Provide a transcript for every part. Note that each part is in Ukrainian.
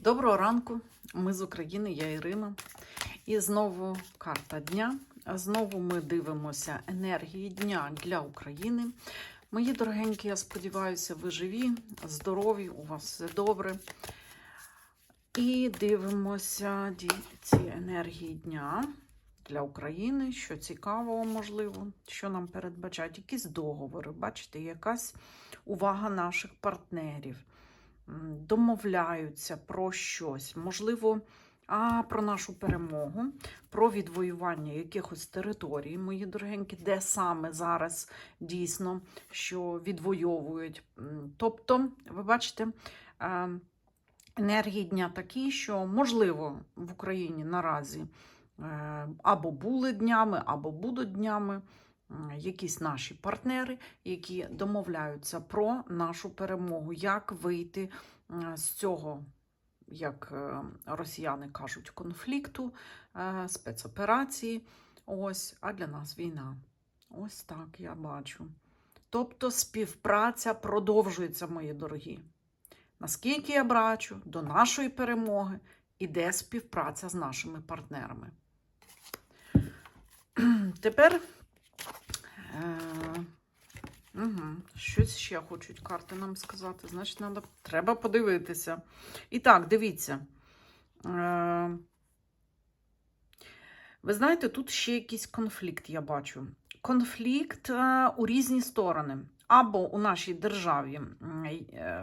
Доброго ранку, ми з України, я Ірина. І знову карта дня. Знову ми дивимося енергії дня для України. Мої дорогенькі, я сподіваюся, ви живі, здорові, у вас все добре. І дивимося ці енергії дня для України, що цікавого, можливо, що нам передбачають. Якісь договори, бачите, якась увага наших партнерів домовляються про щось, можливо, а про нашу перемогу, про відвоювання якихось територій, мої дорогенькі, де саме зараз дійсно що відвоюють. Тобто, ви бачите, енергії дня такі, що можливо в Україні наразі е, або були днями, або будуть днями. М, Якісь наші партнери, які домовляються про нашу перемогу, як вийти е, з цього, як е, росіяни кажуть, конфлікту, е, спецоперації. Ось, а для нас війна. Ось так я бачу. Тобто співпраця продовжується, мої дорогі. Наскільки я бачу, до нашої перемоги іде співпраця з нашими партнерами. Тепер. Угу. Щось ще хочуть карти нам сказати. Значить, надо, треба подивитися. І так, дивіться. Е, ви знаєте, тут ще якийсь конфлікт, я бачу. Конфлікт е, у різні сторони. Або у нашій державі,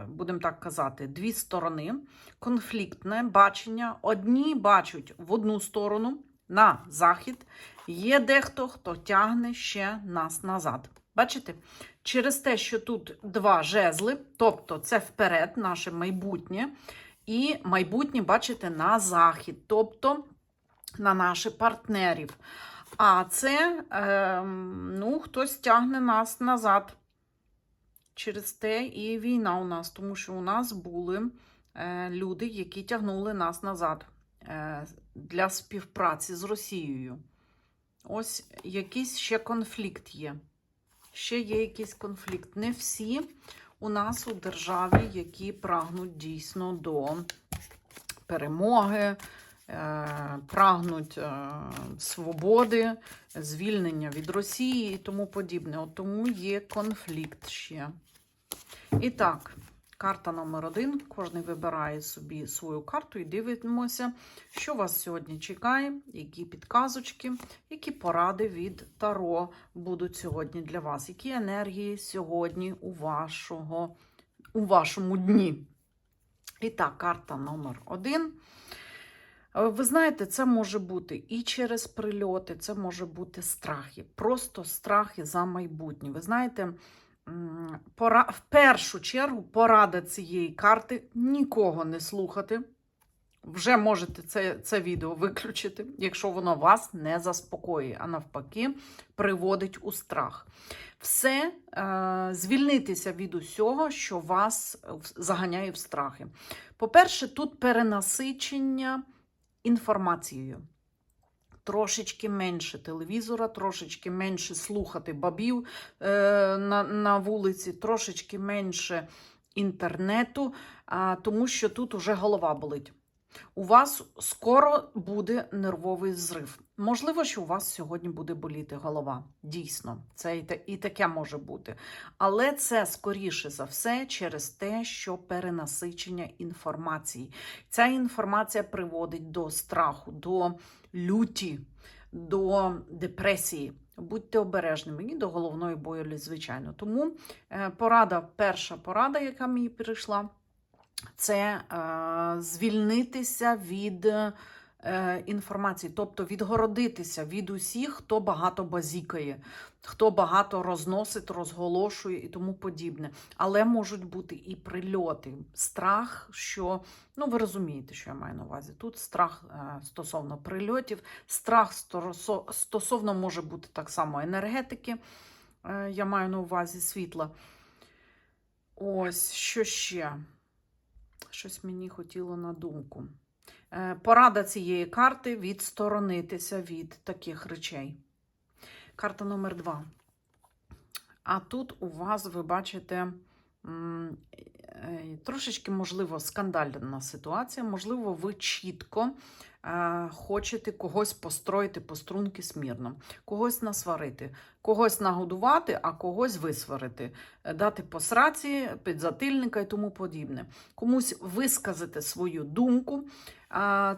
будемо так казати, дві сторони. Конфліктне бачення. Одні бачать в одну сторону, на захід. Є дехто, хто тягне ще нас назад. Бачите? Через те, що тут два жезли, тобто це вперед, наше майбутнє, і майбутнє, бачите, на захід, тобто на наших партнерів. А це, е, ну, хтось тягне нас назад. Через те і війна у нас, тому що у нас були е, люди, які тягнули нас назад для співпраці з Росією. Ось якийсь ще конфлікт є. Ще є якийсь конфлікт. Не всі у нас у державі, які прагнуть дійсно до перемоги, е, прагнуть е, свободи, звільнення від Росії і тому подібне. От тому є конфлікт ще. І так, карта номер один. Кожен вибирає собі свою карту і дивимося, що вас сьогодні чекає, які підказочки, які поради від Таро будуть сьогодні для вас, які енергії сьогодні у, вашого, у вашому дні. І так, карта номер один. Ви знаєте, це може бути і через прильоти, це може бути страхи, просто страхи за майбутнє. Ви знаєте, пора, в першу чергу порада цієї карти нікого не слухати. Вже можете це, це відео виключити, якщо воно вас не заспокоює, а навпаки, приводить у страх. Все е, звільнитися від усього, що вас заганяє в страхи. По-перше, тут перенасичення інформацією. Трошечки менше телевізора, трошечки менше слухати бабів е, на, на вулиці, трошечки менше інтернету, а, тому що тут уже голова болить. У вас скоро буде нервовий зрив. Можливо, що у вас сьогодні буде боліти голова. Дійсно, це і, та- і таке може бути. Але це скоріше за все через те, що перенасичення інформації. Ця інформація приводить до страху, до люті, до депресії. Будьте обережними і до головної болі, звичайно. Тому е, порада, перша порада, яка мені прийшла, це е, звільнитися від інформації, тобто відгородитися від усіх, хто багато базікає, хто багато розносить, розголошує і тому подібне. Але можуть бути і прильоти, страх, що ну ви розумієте, що я маю на увазі. Тут страх е, стосовно прильотів, страх стосовно може бути так само енергетики. е, Я маю на увазі світла. Ось що ще. Щось мені хотіло на думку. Е, Порада цієї карти відсторонитися від таких речей. Карта номер два. А тут у вас, ви бачите, е, трошечки, можливо, скандальна ситуація. Можливо, ви чітко е, хочете когось построїти по струнки смірно, когось насварити, когось нагодувати, а когось висварити, дати посраці, підзатильника і тому подібне. Комусь висказати свою думку.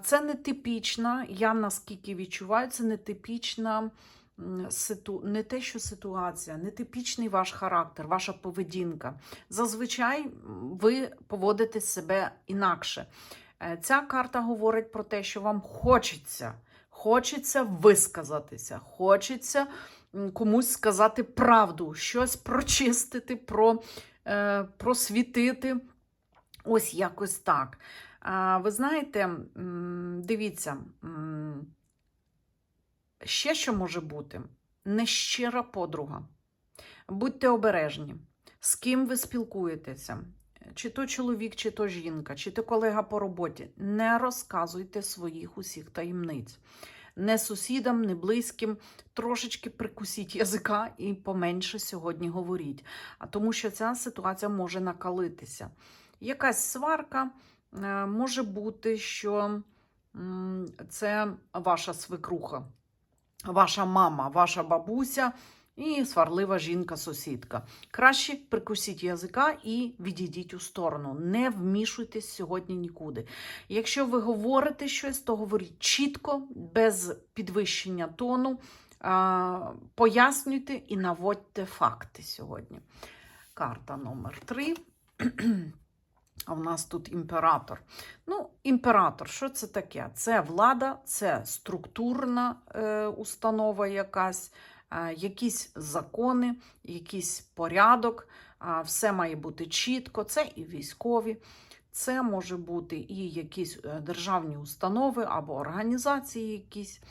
Це не типічна, я наскільки відчуваю, це не типічна м, ситу... не те, що ситуація, не типічний ваш характер, ваша поведінка. Зазвичай ви поводите себе інакше. Е, Ця карта говорить про те, що вам хочеться, хочеться висказатися, хочеться комусь сказати правду, щось прочистити, про, е, просвітити. Ось якось так. Ви знаєте, дивіться, ще що може бути? Нещира подруга. Будьте обережні, з ким ви спілкуєтеся, чи то чоловік, чи то жінка, чи то колега по роботі. Не розказуйте своїх усіх таємниць. Не сусідам, не близьким. Трошечки прикусіть язика і поменше сьогодні говоріть. А тому що ця ситуація може накалитися. Якась сварка е, може бути, що це ваша свекруха, ваша мама, ваша бабуся і сварлива жінка-сусідка. Краще прикусіть язика і відійдіть у сторону. Не вмішуйтесь сьогодні нікуди. Якщо ви говорите щось, то говоріть чітко, без підвищення тону. Пояснюйте і наводьте факти сьогодні. Карта номер 3. А в нас тут імператор. Ну, імператор, що це таке? Це влада, це структурна е, установа якась, е, якісь закони, якийсь порядок, все має бути чітко. Це і військові, це може бути і якісь е, державні установи або організації якісь.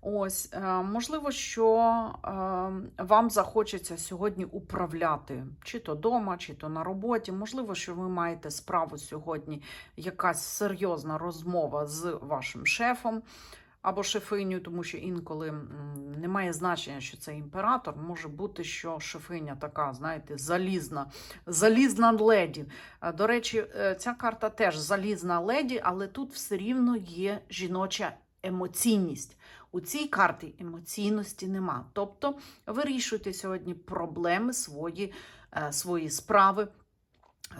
Ось, е, можливо, що е, вам захочеться сьогодні управляти, чи то вдома, чи то на роботі. Можливо, що ви маєте справу сьогодні, якась серйозна розмова з вашим шефом або шефиню, тому що інколи немає значення, що це імператор. Може бути, що шефиня така, знаєте, залізна, залізна леді. Е, До речі, ця карта теж залізна леді, але тут все рівно є жіноча емоційність. У цій карті емоційності нема. Тобто вирішуйте сьогодні проблеми свої, е, свої справи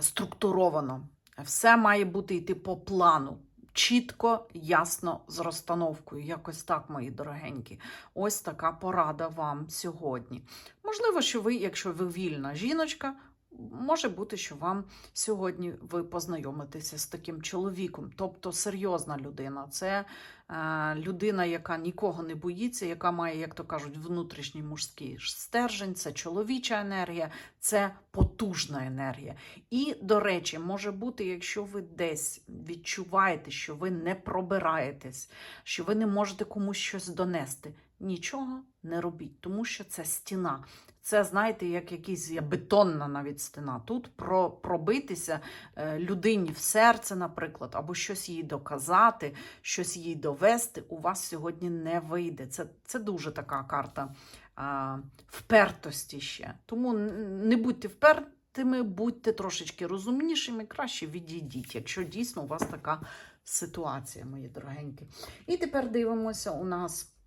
структуровано. Все має бути йти по плану. Чітко, ясно, з розстановкою. Якось так, мої дорогенькі. Ось така порада вам сьогодні. Можливо, що ви, якщо ви вільна жіночка, може бути, що вам сьогодні ви познайомитеся з таким чоловіком, тобто серйозна людина. Це е, людина, яка нікого не боїться, яка має, як то кажуть, внутрішній мужський стержень, це чоловіча енергія, це потужна енергія. І, до речі, може бути, якщо ви десь відчуваєте, що ви не пробираєтесь, що ви не можете комусь щось донести. Нічого не робіть, тому що це стіна. Це, знаєте, як якась бетонна навіть стіна. Тут про, пробитися е, людині в серце, наприклад, або щось їй доказати, щось їй довести, у вас сьогодні не вийде. Це, це дуже така карта а, впертості ще. Тому не будьте впертими, будьте трошечки розумнішими, краще відійдіть, якщо дійсно у вас така ситуація, мої дорогенькі. І тепер дивимося, у нас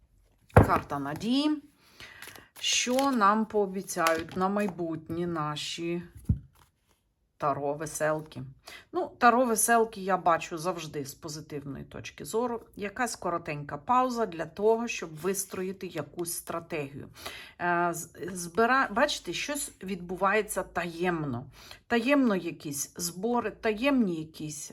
карта надії. Що нам пообіцяють на майбутнє наші таро веселки? Ну, таро веселки я бачу завжди з позитивної точки зору. Якась коротенька пауза для того, щоб вистроїти якусь стратегію. Е, Збира... Бачите, щось відбувається таємно. Таємно якісь збори, таємні якісь.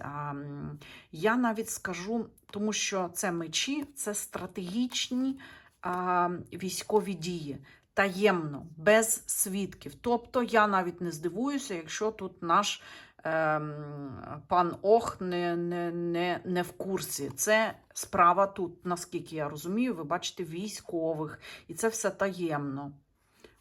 Я навіть скажу, тому що це мечі, це стратегічні а, військові дії. Таємно, без свідків. Тобто я навіть не здивуюся, якщо тут наш е, пан Ох не, не, не, не в курсі. Це справа тут, наскільки я розумію, ви бачите військових, і це все таємно.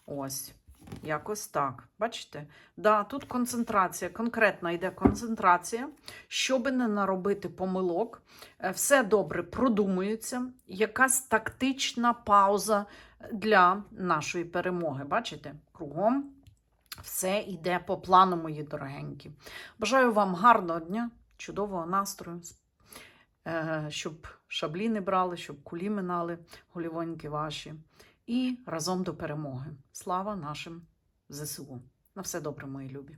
Ось. Якось так. Бачите? Да, тут концентрація, конкретна йде концентрація, щоб не наробити помилок. Е, Все добре продумується. Якась тактична пауза для нашої перемоги. Бачите? Кругом Все йде по плану, мої дорогенькі. Бажаю вам гарного дня, чудового настрою, е, щоб шаблі не брали, щоб кулі минали, голівоньки ваші. І разом до перемоги. Слава нашим ЗСУ. На все добре, мої любі.